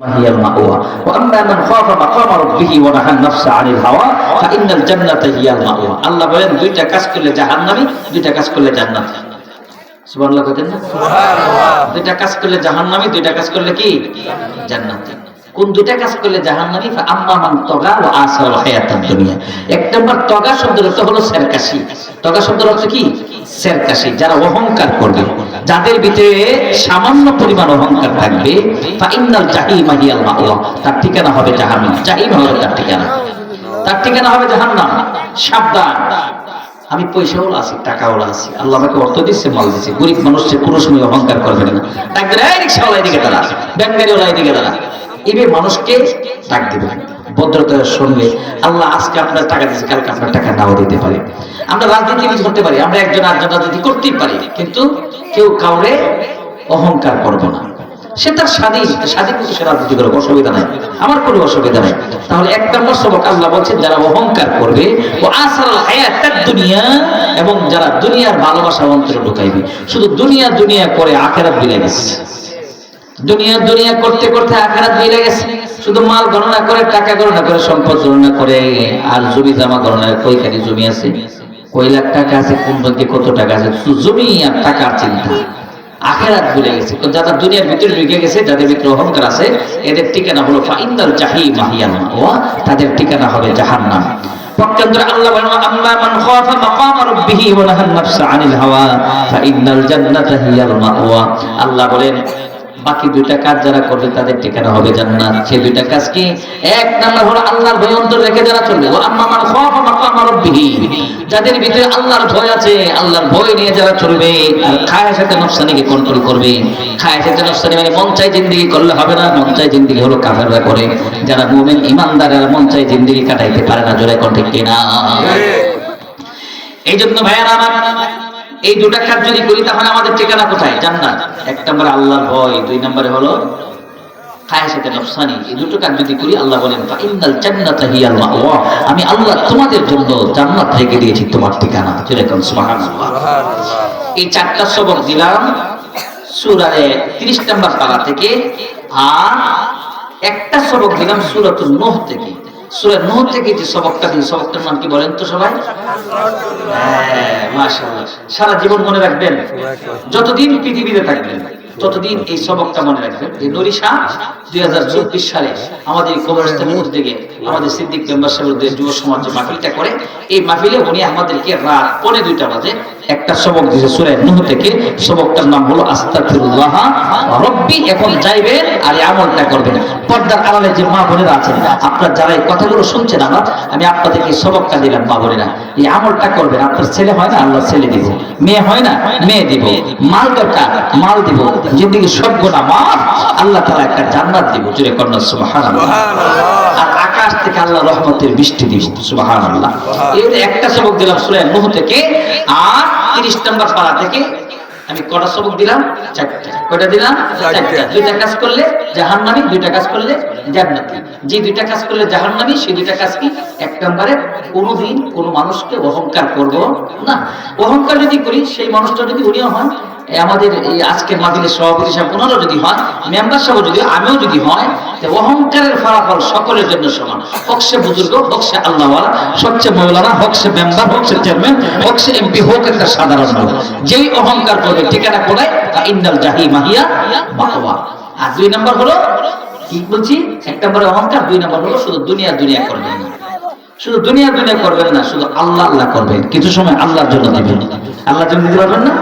هي المأوى وأما من خاف مقام ربه ونهى النفس عن الهوى فإن الجنة هي المأوى আল্লাহ বলেন দুইটা কাজ করলে জাহান্নামী দুইটা কাজ করলে জান্নাত সুবহানাল্লাহ কইতেন না দুইটা কাজ করলে জাহান্নামী দুইটা কাজ করলে কি জান্নাত কোন দুইটা কাজ করলে জাহান্নামী? আম্মা মান তগা ওয়া আসার হায়াতাদ দুনিয়া। এক নম্বর, তগা শব্দের অর্থ হলো সেরকাশি। তগা শব্দের অর্থ কি? সেরকাশি, যারা অহংকার করবে। যাদের ভিতরে সামান্য পরিমাণ অহংকার থাকবে হিয়াল মাওয়া। তার ঠিকানা হবে তার ঠিকানা। তার ঠিকানা হবে সাবধান। আমি পয়সাও আছি টাকাও আছি। আল্লাহ আমাকে অর্থ দিচ্ছে, মাল দিচ্ছে। গরিব মানুষের কোনো সময় অহংকার করবে না। এই রিক্সাওয়ালা দিকে তারা ব্যাংকারিওয়ালা দিকে তারা এবার মানুষকে ডাক দিবে। ভদ্রতার সঙ্গে আল্লাহ আজকে আপনার টাকা দিচ্ছে কালকে আপনার টাকা নাও দিতে পারে। আমরা রাজনীতিবিদ হতে পারি, আমরা একজন আরেকজন রাজনীতি করতেই পারি, কিন্তু কেউ কাউরে অহংকার করব না। সে তার স্বাধীন স্বাধীন কিন্তু সে রাজনীতি করে অসুবিধা নাই। আমার কোনো অসুবিধা নাই। তাহলে এক নম্বর সবক আল্লাহ বলছেন, যারা অহংকার করবে, ও আসাল হায়াত দুনিয়া, এবং যারা দুনিয়ার ভালোবাসা অন্তরে ঢুকাইবে, শুধু দুনিয়া দুনিয়া করে আখেরাত বিলে গেছে দুনিয়া দুনিয়া করতে করতে আখেরাত বিলে গেছে। শুধু মাল গণনা করে, টাকা গণনা করে, সম্পদ গণনা করে, আর জমি জমা গণনা কইখানি জমি আছে? কয় লাখ টাকা আছে, কোন ব্যাংকে কত টাকা আছে? জমি আর টাকার চিন্তা। আখেরাত ভুলে গেছে। যারা দুনিয়ার ভিতরে ঢুকে গেছে, যাদের ভিতরে অহংকার আছে, এদের ঠিকানা হলো ফাইনাল জাহি মাহিয়ান ও তাদের ঠিকানা হবে জাহান্নাম। পক্ষান্তরে আল্লাহ বলেন মান খাফা মাকাম রাব্বিহি ওয়া নাহান আনিল হাওয়া ফাইনাল জান্নাতা হিয়াল মাওয়া আল্লাহ বলেন বাকি দুইটা কাজ যারা করবে তাদের ঠিকানা হবে জান্নাত। সেই দুইটা কাজ কি? এক নাম্বার হলো আল্লাহর ভয় অন্তর রেখে যারা চলবে। ও আম্মা মান খাফা মাকাম রাব্বিহি। যাদের ভিতরে আল্লাহর ভয় আছে আল্লাহর ভয় নিয়ে যারা চলবে আর খায়ের সাথে নফসানিকে কন্ট্রোল করবে। খায়ের সাথে নফসানি মানে মন চাই জিন্দেগি করলে হবে না মন চাই জিন্দেগি হলো কাফেররা করে। যারা মুমিন ইমানদারেরা মন চাই জিন্দেগি কাটাইতে পারে না জোরে কোন ঠিক কিনা? এই জন্য ভাইয়ারা আমার এই দুটা কাজ যদি করি তাহলে আমাদের ঠিকানা কোথায়? জান্নাত। এক নম্বরে আল্লাহর ভয় দুই নম্বরে হলো খায়াসাতে নফসানি। এই দুটো কাজ যদি করি আল্লাহ বলেন ফাইনাল জান্নাতা হিয়াল মাওয়া আমি আল্লাহ তোমাদের জন্য জান্নাত রেখে দিয়েছি তোমার ঠিকানা। যেরকম সুবহানাল্লাহ। এই চারটা সবক দিলাম। সূরায়ে 30 নম্বর পারা থেকে আর একটা সবক দিলাম সূরাতুন নূহ থেকে। সূরা নূর থেকে যে সবকটা দিন সবকটার নাম কি বলেন তো সবাই? হ্যাঁ মাশাআল্লাহ। সারা জীবন মনে রাখবেন যতদিন পৃথিবীতে থাকবেন। ততদিন এই সবকটা মনে রাখবেন এই নরিশা দুই হাজার চব্বিশ সালে আমাদের কবরস্থানের মধ্যে থেকে আমাদের সিদ্দিক মেম্বার সাহেবের যুব সমাজ যে মাহফিলটা করে, এই মাহফিলে উনি আমাদেরকে রাত পৌনে দুইটা বাজে একটা সবক দিয়েছে সুরে নুহ থেকে। সবকটার নাম হলো আস্তাফিরুল্লাহ রব্বি এখন যাইবেন আর আমলটা করবেন পর্দার আড়ালে যে মা বোনেরা আছেন, আপনার যারা এই কথাগুলো শুনছেন আমার, আমি আপনাদেরকে সবকটা দিলাম, মা বোনেরা। এই আমলটা করবেন, আপনার ছেলে হয় না আল্লাহ ছেলে দিব। মেয়ে হয় না, মেয়ে দিব। মাল দরকার, মাল দিব। জিন্দিগি সব গোনা মাফ আল্লাহ তালা একটা জান্নাত দিব। জুড়ে কন্যা সুবাহান আর আকাশ থেকে আল্লাহ রহমতের বৃষ্টি দিব। সুবাহান আল্লাহ এর একটা সবক দিলাম সুরায় মুহ থেকে আর তিরিশ নম্বর পাড়া থেকে আমি কটা সবক দিলাম? চারটা। কয়টা দিলাম? চারটা। দুইটা কাজ করলে জাহান্নামি দুইটা কাজ করলে জান্নাতি। যে দুইটা কাজ করলে জাহান্নামী সেই দুইটা কাজ কি? এক নম্বরে কোনোদিন কোনো মানুষকে অহংকার করব না। অহংকার যদি করি, সেই মানুষটা যদি উনিও হয় আমাদের এই আজকের মাহফিলের সভাপতি সাহেব ওনারও যদি হয় মেম্বার সাহেব যদি, আমিও যদি হয় অহংকারের ফলাফল সকলের জন্য সমান। হোক সে বুজুর্গ, হোক সে আল্লাহওয়ালা হোক সে মৌলানা, হোক সে মেম্বার, হোক সে চেয়ারম্যান, হোক সে এমপি, হোক একটা সাধারণ লোক যেই অহংকার করবে, ঠিকানা কোনায় তা ইন্দাল জাহি মাহিয়া বাহওয়া আর দুই নম্বর হলো কি বলছি এক নম্বরে অহংকার দুই নম্বর হলো শুধু দুনিয়া দুনিয়া করবেন না শুধু দুনিয়া দুনিয়া করবেন না শুধু আল্লাহ আল্লাহ করবেন কিছু সময় আল্লাহর জন্য দিবেন আল্লাহর জন্য দিতে পারবেন না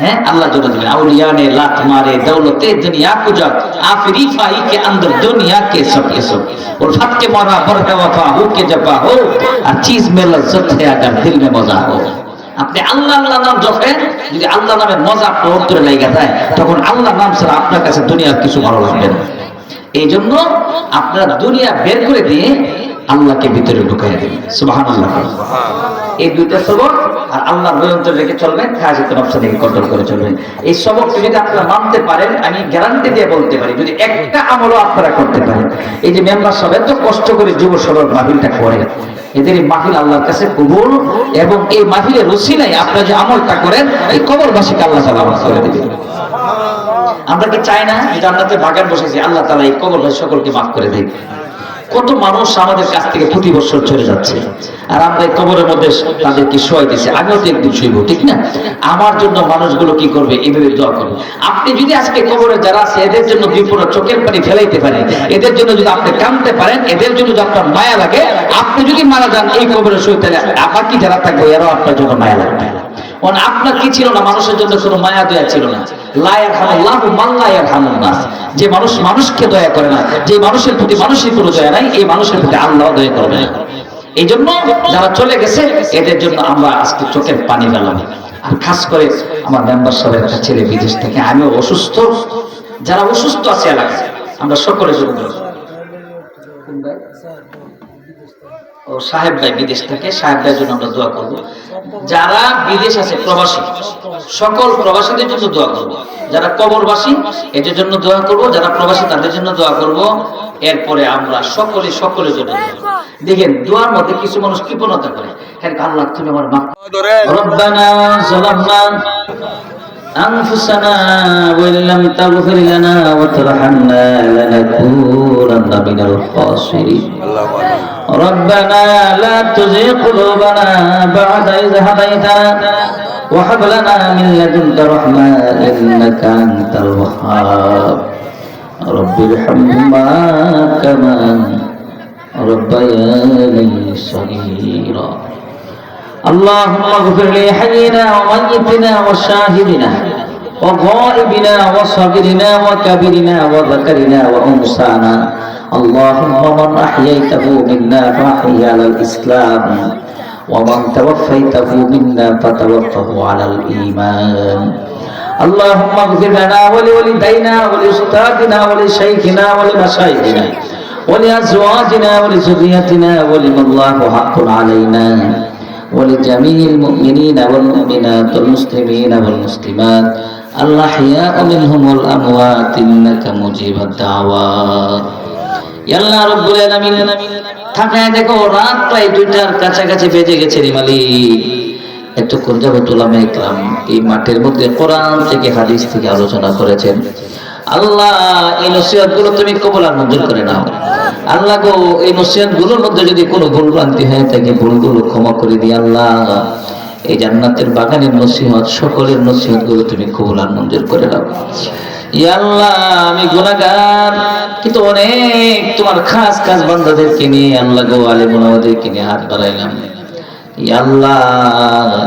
हैं अल्लाह जो दिया औलिया ने लात मारे दौलते दुनिया को जब आफरी फाई के अंदर दुनिया के सब के सब और फत के मारा बर है वफा हो के जपा हो আর चीज में लज्जत है अगर दिल में मजा हो আপনি আল্লাহ আল্লাহ নাম জপেন যদি আল্লাহ নামের মজা আপনার অন্তরে লেগে যায় তখন আল্লাহ নাম ছাড়া আপনার কাছে দুনিয়ার কিছু ভালো লাগবে না এই জন্য আপনারা দুনিয়া বের করে দিয়ে আল্লাহকে ভিতরে ঢুকাই দেবেন। সুবাহান আল্লাহ এই দুইটা সবক আর আল্লাহর নিয়ন্ত্রণ রেখে চলবেন খাজিত নফসা থেকে কন্ট্রোল করে চলবেন। এই সবকটি যদি আপনারা মানতে পারেন আমি গ্যারান্টি দিয়ে বলতে পারি যদি একটা আমলও আপনারা করতে পারেন। এই যে মেম্বার সব এত কষ্ট করে যুব সবক মাহফিলটা করে এদের এই মাহিল আল্লাহর কাছে কবুল এবং এই মাহফিলের রসিলাই আপনারা যে আমলটা করেন এই কবরবাসীকে আল্লাহ তালা করে দেবেন। আমরা কি চাই না? জান্নাতে বাগান বসেছি আল্লাহ তালা এই কবর সকলকে মাফ করে দেয় কত মানুষ আমাদের কাছ থেকে প্রতি বছর চলে যাচ্ছে, আর আমরা এই কবরের মধ্যে তাদেরকে শোয়াই দিচ্ছি আমিও তো একদিন শুইব, ঠিক না? আমার জন্য মানুষগুলো কি করবে? এভাবে দোয়া করবে আপনি যদি আজকে কবরে যারা আছে, এদের জন্য বিপদ চোখের পানি ফেলাইতে পারেন, এদের জন্য যদি আপনি কামতে পারেন, এদের জন্য যদি আপনার মায়া লাগে, আপনি যদি মারা যান এই কবরে শুইতে আমার কি যারা থাকবে? এরাও আপনার জন্য মায়া লাগবে। আপনার কি ছিল না? মানুষের জন্য কোনো মায়া, দয়া ছিল না। যে মানুষ মানুষকে দয়া করে না, যে মানুষের প্রতি মানুষের কোনো দয়া নাই, এই মানুষের প্রতি আল্লাহ দয়া করবে না। এই জন্য যারা চলে গেছে, এদের জন্য আমরা আজকে চোখের পানি ফেলাম আর খাস করে আমার মেম্বার সাহেবের একটা ছেলে বিদেশ থেকে, আমিও অসুস্থ। যারা অসুস্থ আছে এলাকায়, আমরা সকলে দেব। ও সাহেব ভাই বিদেশ থেকে সাহেব ভাইয়ের জন্য আমরা দোয়া করব যারা বিদেশ আছে প্রবাসী সকল প্রবাসীদের জন্য দোয়া করব যারা কবরবাসী এদের জন্য দোয়া করব যারা প্রবাসী তাদের জন্য দোয়া করব এরপরে আমরা সকলে সকলের জন্য দোয়া করব। দেখেন দোয়ার মধ্যে কিছু মানুষ কৃপণতা করে হ্যাঁ আল্লাহ তুমি আমার মা ربنا ظلمنا أنفسنا وإن لم تغفر لنا وترحمنا لنكونن من الخاسرين ربنا لا تزغ قلوبنا بعد إذ هديتنا وهب لنا من لدنك رحمة إنك أنت الوهاب. رب ارحمهما كما ربياني صغيرا. اللهم اغفر لحينا وميتنا وشاهدنا وغائبنا وصغرنا وكبرنا وذكرنا وأنثانا اللهم من أحييته منا فاحيه على الإسلام ومن توفيته منا فتوفه على الإيمان. اللهم اغفر لنا ولوالدينا ولأستاذنا ولشيخنا ولمشايخنا ولأزواجنا ولذريتنا ولمن الله حق علينا ولجميع المؤمنين والمؤمنات والمسلمين والمسلمات الأحياء منهم والأموات إنك مجيب الدعوات. আল্লাহ এই আলোচনা করেছেন। আল্লাহ, এই গুলো তুমি কবল আর মঞ্জুর করে নাও। আল্লাহ গো, এই নসিহতগুলোর মধ্যে যদি কোনো ভুল ভ্রান্তি হয় থাকে, ভুলগুলো ক্ষমা করে দিয়ে আল্লাহ। এই জান্নাতের বাগানের নসিহত, সকলের নসিহতগুলো তুমি কবল আর মঞ্জুর করে নাও। আল্লাহ, আমি গুনাহগার। কিন্তু অনেক তোমার খাস খাস বান্দাদেরকে নিয়ে, আল্লাহ গো আলেম ওলামাদেরকে নিয়ে হাত বাড়াইলাম। আল্লাহ,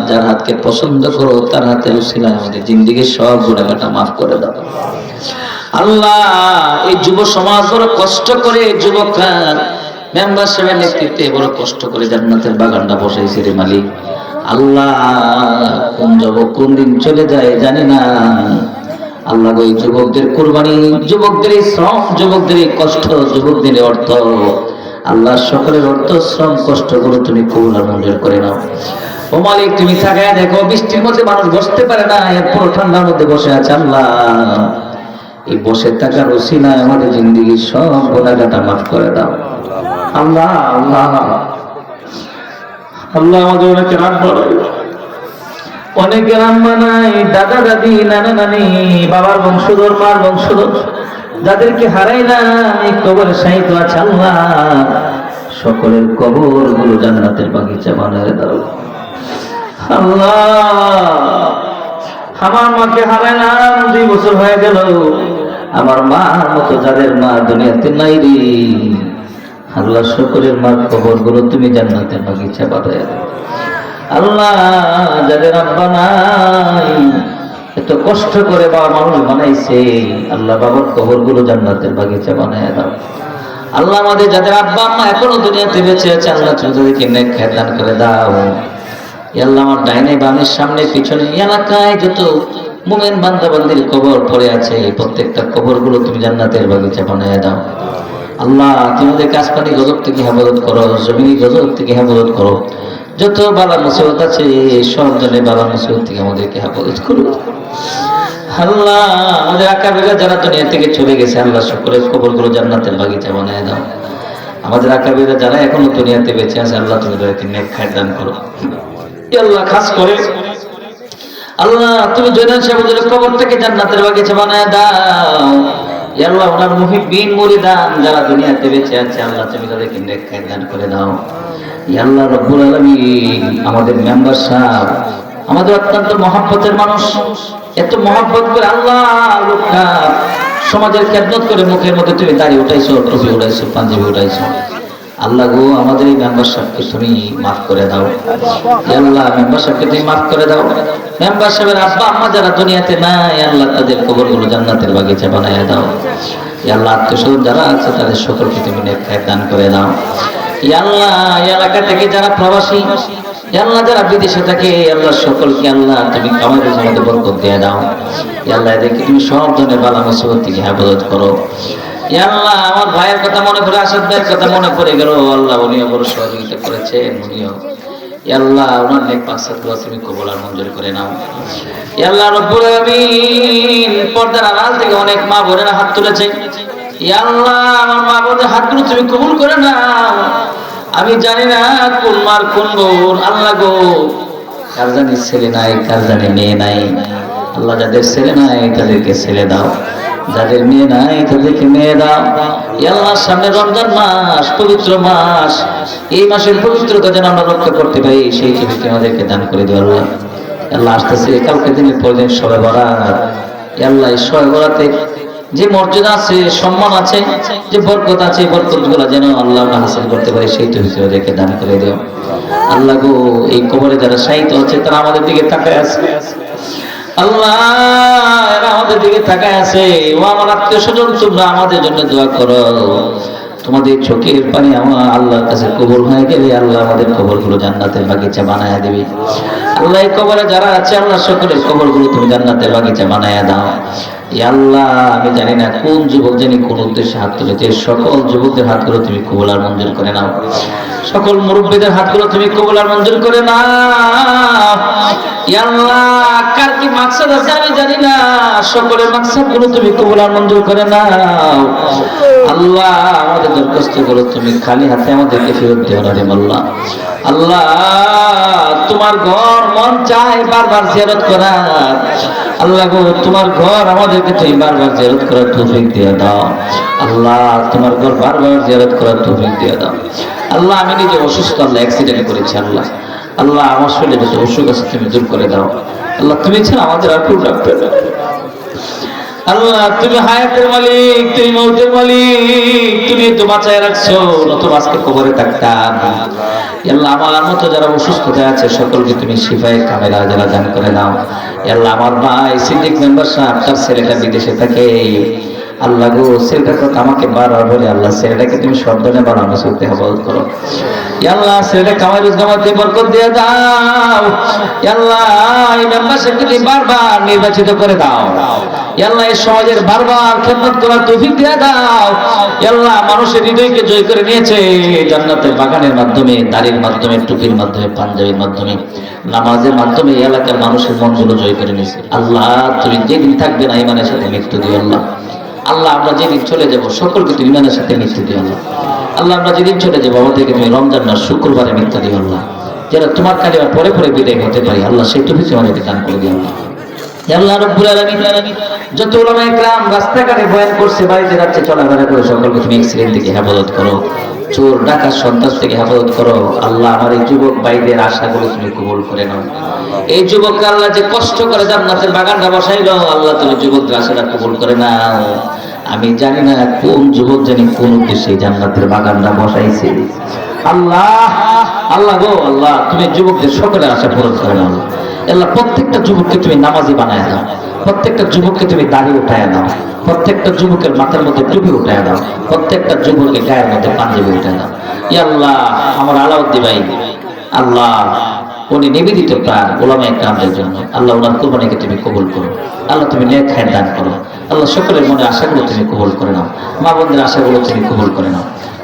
যার হাতকে পছন্দ করো, তার উসিলায় আমাদের জিন্দিগির সব গুণাগাটা মাফ করে দাও। আল্লাহ, এই যুব সমাজ বড় কষ্ট করে, যুবকরা মেম্বার সাহেবের নেতৃত্বে বড় কষ্ট করে জান্নাতের বাগানটা বসাইছে রে মালিক। আল্লাহ, কোন যুবক কোন দিন চলে যায়, জানি না। আল্লাহ এই যুবকদের কোরবানি, যুবকদের এই শ্রম, যুবকদের এই কষ্ট, যুবকদের অর্থ। আল্লাহ সকলের অর্থ, শ্রম কষ্ট করে তুমি কবুল মঞ্জুর করে নাও। ও মালিক, তুমি থাকায় দেখো, বৃষ্টির মধ্যে মানুষ বসতে পারে না পুরো ঠান্ডার মধ্যে বসে আছে আল্লাহ। এই বসে থাকার ওসিলায় আমাদের জিন্দিগির সব গোনাগাটা মাফ করে দাও। আল্লাহ আল্লাহ। আল্লাহ আমাদের অনেক রাত বাড়াই অনেক গ্রাম বানাই দাদা দাদি, নানা নানি, বাবার বংশধর, মার বংশধর, যাদেরকে হারাই না এই কবর সাহিত্য আছে আল্লাহ। সকলের কবরগুলো জান্নাতের বাগিচা বানায় দাও। আল্লাহ, আমার মাকে হারাইলাম দুই বছর হয়ে গেল। আমার মা মতো যাদের মা দুনিয়াতে নাই রে। আল্লাহ, সকলের মার কবরগুলো তুমি জান্নাতের বাগিচা বানায় দাও। আল্লাহ আব্বা এত কষ্ট করে বাবা মানুষ বানাইছে, আল্লাহ বাবার কবরগুলো জান্নাতের বাগিচা বানায় দাও। আল্লাহ আমাদের যাদের আব্বা, আম্মা এখনও দুনিয়াতে বেঁচে আছে, আল্লাহ চৌধুরীকে নেক খেয়াল দান করে দাও। আল্লাহ আমার ডাইনে বামের সামনে পিছনে এলাকায় যত মুমেন বান্দা বান্দির কবর পড়ে আছে প্রত্যেকটা কবরগুলো তুমি জান্নাতের বাগিচা বানায় দাও। আল্লাহ, তুমি কাজ পানি গজব থেকে হেফাজত করো, জমিনি গজব থেকে হেফাজত করো। যত বালা মুসিবত আছে, সব জনে বালা মুসিবত থেকে আমাদেরকে হেফাজত করো আল্লাহ, আমাদের আঁকা বেগা যারা দুনিয়া থেকে চলে গেছে, আল্লাহ সকলের খবরগুলো জান্নাতের বাগিচা বানায় দাও। আমাদের আঁকা বেগা যারা এখনও দুনিয়াতে বেঁচে আছে, আল্লাহ তুমি নেক খায় দান করো আল্লাহ খাস করে। আল্লাহ, তুমি জয়নাল সাহেবের কবর থেকে জান্নাতের বাগিচা বানায় দাও। ইয়া আল্লাহ ওনার মুহিব্বিন মুরিদান, যারা দুনিয়াতে বেঁচে আছে, আল্লাহ তুমি তাদেরকে নেক দান করে দাও। ইয়াল্লাহ রব্বুল আলামিন, আমাদের মেম্বার সাহেব, আমাদের অত্যন্ত মহাব্বতের মানুষ। এত মহাব্বত করে আল্লাহ লোকটা সমাজের খেদমত করে মুখের মধ্যে তুমি দাঁড়িয়ে উঠাইছো, টুপি উঠাইছো, পাঞ্জাবি উঠাইছো। আল্লাহ গো, আমাদের এই মেম্বার সাহেবকে তুমি মাফ করে দাও। আল্লাহ মেম্বার সাহেবকে তুমি মাফ করে দাও। মেম্বার সাহেবের আব্বা, আম্মা যারা দুনিয়াতে নাই, আল্লাহ তাদের কবরগুলো জান্নাতের বাগিচা বানায় দাও। আল্লাহ আত্মীয় যারা আছে, তাদের সকলকে তুমি দান করে দাও। আল্লাহ এলাকা থেকে যারা প্রবাসী আল্লাহ, যারা বিদেশে থাকে আল্লাহ, সকলকে আল্লাহ তুমি মধ্যে বরকত দিয়ে দাও। আল্লাহ, এদেরকে তুমি সব ধরনের বালা মুসিবত থেকে হেফাজত করো। আল্লাহ, আমার ভাইয়ের কথা মনে পড়ে আসাদ ভাইয়ের কথা মনে পড়ে গেল। আল্লাহ, উনিও বড় সহযোগিতা করেছেন, উনিও। আল্লাহ, ওনার নেক মাকসাদগুলো তুমি কবুল আর মঞ্জুর করে নাও। আল্লাহ, রব্বুল আলামিন পর্দার আড়াল থেকে অনেক মা বোনেরা হাত তুলেছে। আল্লাহ, আমার মা বোনদের হাতগুলো তুমি কবুল করে নাও। আমি জানি না কোন মার কোন বোন আল্লাহ গো, কার জানি ছেলে নাই, কার জানি মেয়ে নাই। আল্লাহ যাদের ছেলে নাই, তাদেরকে ছেলে দাও। যাদের মেয়ে নাই তাদেরকে মেয়ে দাও ইয়া সামনে রমজান মাস, পবিত্র মাস, এই মাসের পবিত্রতা যেন আমরা রক্ষা করতে পারি, সেই তুমি আমাদেরকে দান করে দিও আল্লাহ। আল্লাহ আসতেছে কালকে দিন সবে বরাত। আল্লাহ, এই সবে বরাতে যে মর্যাদা আছে, সম্মান আছে, যে বরকত আছে, এই বরকতগুলা যেন আল্লাহ হাসিল করতে পারি, সেই তুমি ওদেরকে দান করে দিও। আল্লাহ গো, এই কবরে যারা সাহিত্য আছে, তারা আমাদের দিকে তাকায় আছে। আল্লাহ এরা আমাদের দিকে তাকায় আছে। ও আমার আত্মীয় স্বজন, তোমরা আমাদের জন্য দোয়া করো। তোমাদের চোখের পানি আমার আল্লাহর কাছে কবর হয়ে গেলে আল্লাহ আমাদের কবরগুলো জান্নাতের বাগিচা বানায় দেবে। আল্লাহ কবরে যারা আছে, আল্লাহ সকলের কবরগুলো তুমি জান্নাতের বাগিচা বানায় দাও। আমি জানি না কোন যুবক জানি কোন উদ্দেশ্যে হাত তুলেছে। সকল যুবকদের হাতগুলো তুমি কবুল আর মঞ্জুর করে নাও। সকল মুরব্বীদের হাতগুলো তুমি মঞ্জুর করে কার না। তুমি আর মঞ্জুর করে আল্লাহ খালি হাতে আমাদেরকে ফেরত আল্লাহ, তোমার ঘর মন চায় বারবার জিয়ারত করার। আল্লাহ গো, তোমার ঘর আমাদেরকে তুমি বারবার জেরত করার তৌফিক দিয়ে দাও। আল্লাহ, তোমার ঘর বারবার জেরত করার তৌফিক দিয়ে দাও। আল্লাহ, আমি নিজে অসুস্থ, আল্লাহ অ্যাক্সিডেন্ট করেছি, আল্লাহ। আল্লাহ, আমার শরীরে যত অসুখ আছে তুমি দূর করে দাও। আল্লাহ, তুমি ছাড়া আমাদের আর কেউ নেই। আল্লাহ, তুমি হায়াতের মালিক, তুমি মৌতের মালিক, তুমি তো বাঁচায় রাখছো নতুন আজকে কবরে থাকতাম আল্লাহ, আমার মতো যারা অসুস্থতায় আছে, সকলকে তুমি শিফায় কামেরা যারা দান করে নাও। আল্লাহ, আমার ভাই, সিদ্দিক মেম্বার সাহেব, তার ছেলেটা বিদেশে থাকে। আল্লাহ গো ছেলেটার কথা আমাকে বারবার বলে আল্লাহ ছেলেটাকে তুমি বারো আমি চলতে হেফাজত করো ছেলেটা কামাই বরকত দিয়ে দাও। এই মেম্বারশিপকে তুমি বারবার নির্বাচিত করে দাও। এই সমাজের বারবার খেদমত করার তৌফিক দিয়ে দাও। মানুষের হৃদয়কে জয় করে নিয়েছে জান্নাতের বাগানের মাধ্যমে, দাড়ির মাধ্যমে, টুপির মাধ্যমে, পাঞ্জাবির মাধ্যমে, নামাজের মাধ্যমে এলাকার মানুষের মনগুলো জয় করে নিয়েছে। আল্লাহ, তুমি যেদিন থাকবে না এই ইমানের সাথে মৃত্যু দিও, আল্লাহ। আল্লাহ, আমরা যেদিন চলে যাব, সকলকে তুমি ইমানের সাথে মৃত্যু দিও না। আল্লাহ, আমরা যেদিন চলে যাব আমাদেরকে তুমি রমজান না শুক্রবারে মৃত্যু দিও না। যারা তোমার কালে পরে পরে বিদায় হতে পারি, আল্লাহ সেই তুমি আমাদেরকে দান করে দিও না। আল্লাহ যত রাস্তাঘাটে বয়ান করছে, বাড়িতে যাচ্ছে, চলাফেরা করে, সকলকে তুমি এক্সিডেন্ট থেকে হেফাজত করো। চোর ডাকার সন্ত্রাস থেকে হেফাজত করো। আল্লাহ আমার এই যুবক ভাইদের আশাগুলো তুমি কবুল করে নাও। এই যুবক আল্লাহ যে কষ্ট করে জান্নাতের বাগানটা বসাইলো, আল্লাহ তুমি যুবকদের আশাটা কবুল করে নাও। আমি জানি না কোন যুবক জানি কোন উদ্দেশ্যে জান্নাতের বাগানটা বসাইছে। আল্লাহ আল্লাহ গো, আল্লাহ, তুমি যুবকদের সকলের আশা পূরণ করে নাও। আল্লাহ প্রত্যেকটা যুবককে তুমি নামাজি বানায় দাও। প্রত্যেকটা যুবককে তুমি দাড়ি উঠায় দাও। প্রত্যেকটা যুবকের মাথার মধ্যে টুপি উঠায় দাও। প্রত্যেকটা যুবকের গায়ের মধ্যে পাঞ্জাবি উঠায় দাও। ই আল্লাহ, আমার আলাউদ্দি ভাই, আল্লাহ, উনি নিবেদিত প্রাণ ওলামা একরামদের জন্য। আল্লাহ ওনার কোরবানিকে তুমি কবুল করো। আল্লাহ তুমি নেক খায় দান করো। আল্লাহ সকলের মনে আশাগুলো তুমি কবুল করে নাও। মা বোনদের আশাগুলো তুমি কবুল করে নাও।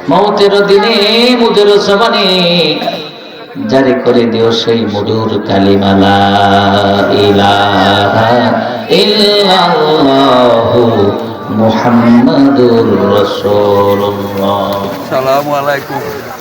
মৌতের দিনে মুদের সবানি জারি করে দিও সেই মধুর কালিমালা ইলাহা ইল্লাল্লাহু মুহাম্মাদুর রাসূলুল্লাহ। আলাইকুম।